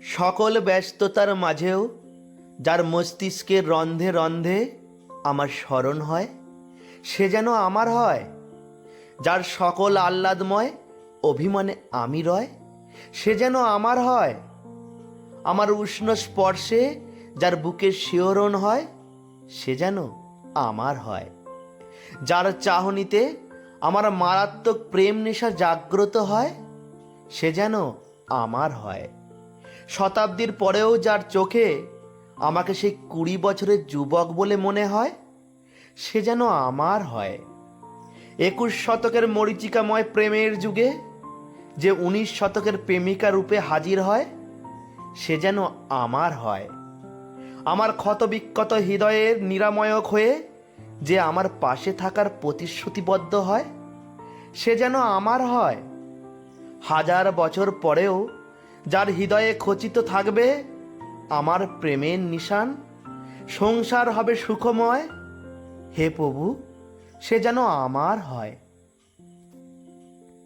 সকল ব্যস্ততার মাঝেও, যার মস্তিষ্কের রন্ধে রন্ধে আমার স্মরণ হয়, সে যেন আমার হয়, যার সকল আহ্লাদময় অভিমানে আমি রয়, সে যেন আমার হয়, আমার উষ্ণ স্পর্শে যার বুকের শিহরণ হয়, সে যেন আমার হয়, যার চাহনিতে আমার মারাত্মক প্রেম নেশা জাগ্রত হয়, সে যেন আমার হয়। শতাব্দীর পরেও যার চোখে আমাকে সেই কুড়ি বছরের যুবক বলে মনে হয়, সে যেন আমার হয়। একুশ শতকের মরিচিকাময় প্রেমের যুগে যে উনিশ শতকের প্রেমিকা রূপে হাজির হয়, সে যেন আমার হয়। আমার ক্ষতবিক্ষত হৃদয়ের নিরাময়ক হয়ে যে আমার পাশে থাকার প্রতিশ্রুতিবদ্ধ হয়, সে যেন আমার হয়। হাজার বছর পরেও যার হৃদয়ে খচিত থাকবে আমার প্রেমের নিশান। সংসার হবে সুখময়। হে প্রভু, সে যেন আমার হয়।